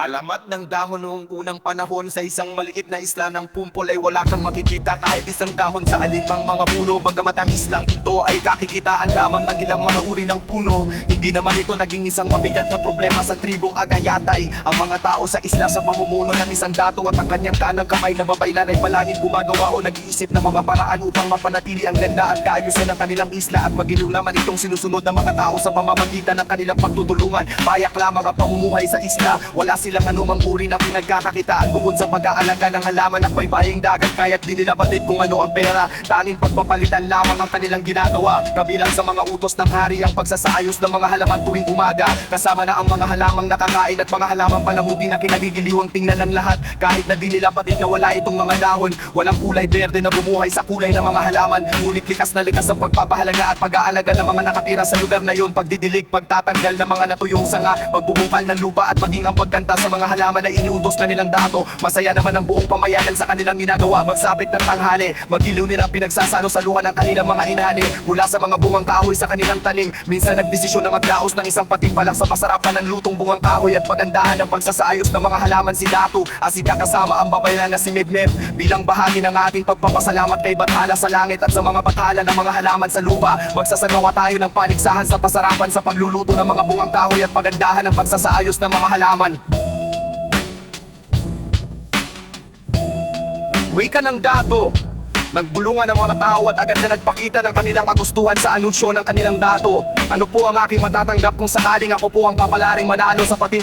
Alamat ng dahon noong unang panahon sa isang maliit na isla ng Pumpol ay wala kang makikita kahit isang dahon sa alimang mga puno. Bagamat ang islang ito ay kakikitaan lamang ng ilang mga uri ng puno Hindi naman ito naging isang mabigat na problema sa tribong Agayatay. Ang mga tao sa isla sa pamumuno ng isang dato at ang kanyang kanang kamay na babaylan ay palaging gumagawa o nag-iisip ng mga paraan upang mapanatili ang ganda at kaayusan ng kanilang isla at magiliw naman itong sinusunod ng mga tao sa pamamagitan ng kanilang pagtutulungan. Payak lamang ang pamumuhay sa isla. Wala silang anumang uri ng pinagkakakitaan. Bukod sa pag-aalaga ng halaman at baybaying dagat Kaya't di nila batid kung ano ang pera. Tanging pagpapalitan lamang ang kanilang ginagawa. Kabilang sa mga utos ng hari ang pagsasaayos ng mga halaman tuwing umaga. Kasama na ang mga halamang nakakain at mga halamang palamuti na kinagigiliwang tingnan ng lahat. Kahit na di nila batid na wala itong mga dahon Walang kulay berde na bumuhay sa kulay ng mga halaman. Ngunit likas na likas ang pagpapahalaga at pag-aalaga ng mga nakatira sa lugar na yun. Pagdidilig, pagtatanggal ng mga natuyong sanga Pagbubungkal ng lupa at maging ang pagkanta sa mga halaman ay inuutos na nilang dato. Masaya naman ang buong pamayanan sa kanilang ginagawa. Magsapit ng tanghali, magiliw nila ang pinagsasalo sa luha ng kanilang mga inani Mula sa mga bungang kahoy sa kanilang tanim. Minsan nagdesisyon na magdaos ng isang patimpalak sa masarapan ng lutong bungang kahoy At pagandahan ng pagsasaayos ng mga halaman si Dato Asika kasama ang babayanan na si Mebneb Bilang bahagi ng ating pagpapasalamat kay Bathala sa langit At sa mga bathala ng mga halaman sa lupa Magsasagawa tayo ng paligsahan sa pasarapan Sa pagluluto ng mga bungang kahoy At pagandahan ng pagsasaayos ng mga halaman Wika ng dato Nagbulungan ang mga tao at agad na nagpakita ng kanilang kagustuhan sa anunsyo ng kanilang dato. Ano po ang aking matatanggap kung sakaling ako po ang papalaring manalo sa patin